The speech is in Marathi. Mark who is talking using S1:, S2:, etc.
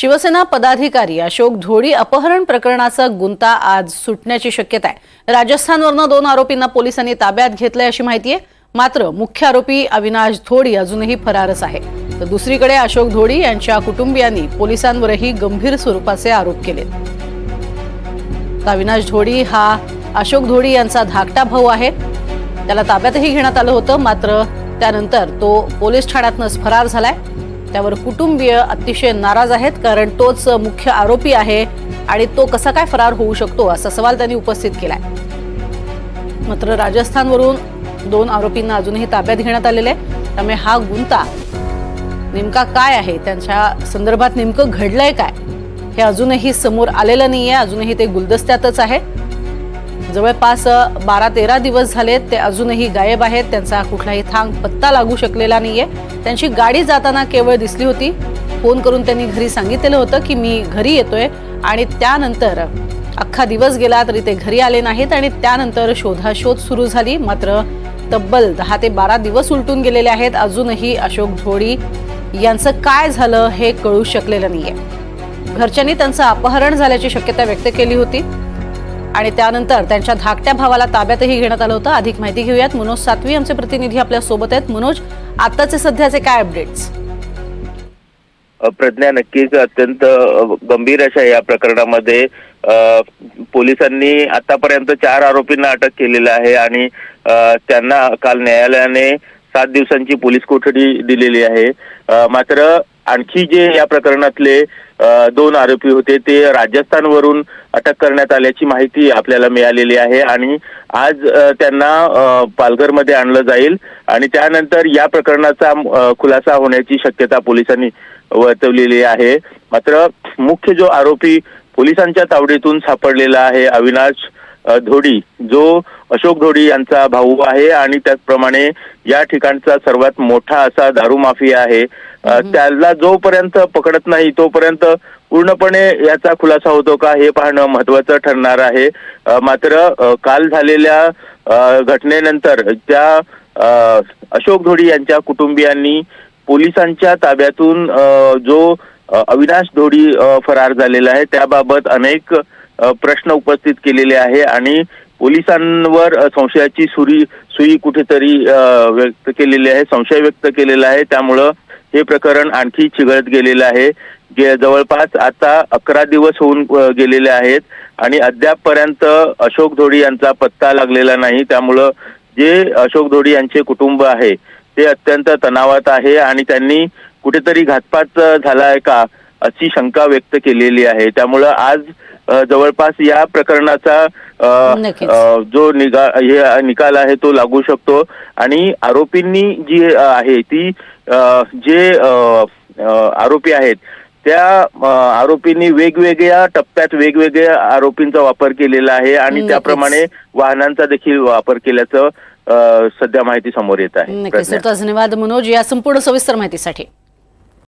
S1: शिवसेना पदाधिकारी अशोक धोडी अपहरण प्रकरणाचा गुंता आज सुटण्याची शक्यता आहे. राजस्थानवरनं दोन आरोपींना पोलिसांनी ताब्यात घेतलंय अशी माहिती आहे. मात्र मुख्य आरोपी अविनाश धोडी अजूनही फरारच आहे. तर दुसरीकडे अशोक धोडी यांच्या कुटुंबियांनी पोलिसांवरही गंभीर स्वरूपाचे आरोप केले. अविनाश धोडी हा अशोक धोडी यांचा धाकटा भाऊ आहे. त्याला ताब्यातही घेण्यात आलं होतं मात्र त्यानंतर तो पोलीस ठाण्यातनंच फरार झालाय. त्यावर कुटुंबीय अतिशय नाराज आहेत कारण तोच मुख्य आरोपी आहे आणि तो कसा काय फरार होऊ शकतो असा सवाल त्यांनी उपस्थित केलाय. मात्र राजस्थानवरून दोन आरोपींना अजूनही ताब्यात घेण्यात आलेले आहे. त्यामुळे हा गुंता नेमका काय आहे? त्यांच्या संदर्भात नेमकं घडलंय काय? हे अजूनही समोर आलेलं नाहीये अजूनही ते गुलदस्त्यातच आहे. जवळपास बारा तेरा दिवस झालेत ते अजूनही गायब आहेत. त्यांचा कुठलाही थांग पत्ता लागू शकलेला नाहीये. त्यांची गाडी जाताना केवळ दिसली होती. फोन करून त्यांनी घरी सांगितलेलं होतं की मी घरी येतोय आणि त्यानंतर अख्खा दिवस गेला तरी ते घरी आले नाहीत आणि त्यानंतर शोधाशोध सुरू झाली. मात्र तब्बल दहा ते बारा दिवस उलटून गेलेले आहेत. अजूनही अशोक धोडी यांचं काय झालं हे कळू शकलेलं नाहीये. घरच्यांनी त्यांचं अपहरण झाल्याची शक्यता व्यक्त केली होती. आणि त्यानंतर त्यांच्या धाकट्या भावाला ताब्यातही घेण्यात आलं होतं. अधिक माहिती घेऊयात. मनोज सातवी आमचे प्रतिनिधी आपल्यासोबत आहेत. मनोज आताचे सध्याचे काय अपडेट्स
S2: प्रज्ञा नक्कीच अत्यंत गंभीर अशा या प्रकरणामध्ये पोलिसांनी आतापर्यंत चार आरोपींना अटक केलेलं आहे आणि त्यांना काल न्यायालयाने सात दिवसांची पोलीस कोठडी दिलेली आहे. मात्र आणखी जे या प्रकरणातले दोन आरोपी होते ते राजस्थानवरून अटक करण्यात आल्याची माहिती आपल्याला मिळालेली आहे आणि आज त्यांना पालघरमध्ये आणलं जाईल आणि त्यानंतर या प्रकरणाचा खुलासा होण्याची शक्यता पोलिसांनी वर्तवलेली आहे. मात्र मुख्य जो आरोपी पोलिसांच्या तावडीतून सापडलेला आहे अविनाश धोडी जो अशोक धोडी यांचा भाऊ आहे आणि त्याचप्रमाणे या ठिकाणचा सर्वात मोठा असा दारू माफिया आहे. त्याला जोपर्यंत पकडत नाही तोपर्यंत पूर्णपणे याचा खुलासा होतो का हे पाहणं महत्वाचं ठरणार आहे. मात्र काल झालेल्या घटनेनंतर त्या अशोक धोडी यांच्या कुटुंबियांनी पोलिसांच्या ताब्यातून जो अविनाश धोडी फरार झालेला आहे त्याबाबत अनेक प्रश्न उपस्थित केलेले आहे आणि पोलिसांवर संशयाची सुरी सुई कुठेतरी व्यक्त केलेली आहे संशय व्यक्त केलेला आहे. त्यामुळं हे प्रकरण आणखी चिघळत गेलेलं आहे. जे जवळपास आता अकरा दिवस होऊन गेलेले आहेत आणि अद्यापपर्यंत अशोक धोडी यांचा पत्ता लागलेला नाही. त्यामुळं जे अशोक धोडी यांचे कुटुंब आहे ते अत्यंत तणावात आहे आणि त्यांनी कुठेतरी घातपात झाला आहे का अशी शंका व्यक्त केलेली आहे. त्यामुळं आज जवळपास या प्रकरणाचा जो निगा हे निकाल आहे तो लागू शकतो. आणि आरोपींनी जी आहे ती जे आरोपी आहेत त्या आरोपींनी वेगवेगळ्या टप्प्यात वेगवेगळ्या आरोपींचा वापर केलेला आहे आणि. त्याप्रमाणे वाहनांचा देखील वापर केल्याचं सध्या माहिती समोर येत आहे.
S1: धन्यवाद मनोज. या संपूर्ण सविस्तर माहितीसाठी.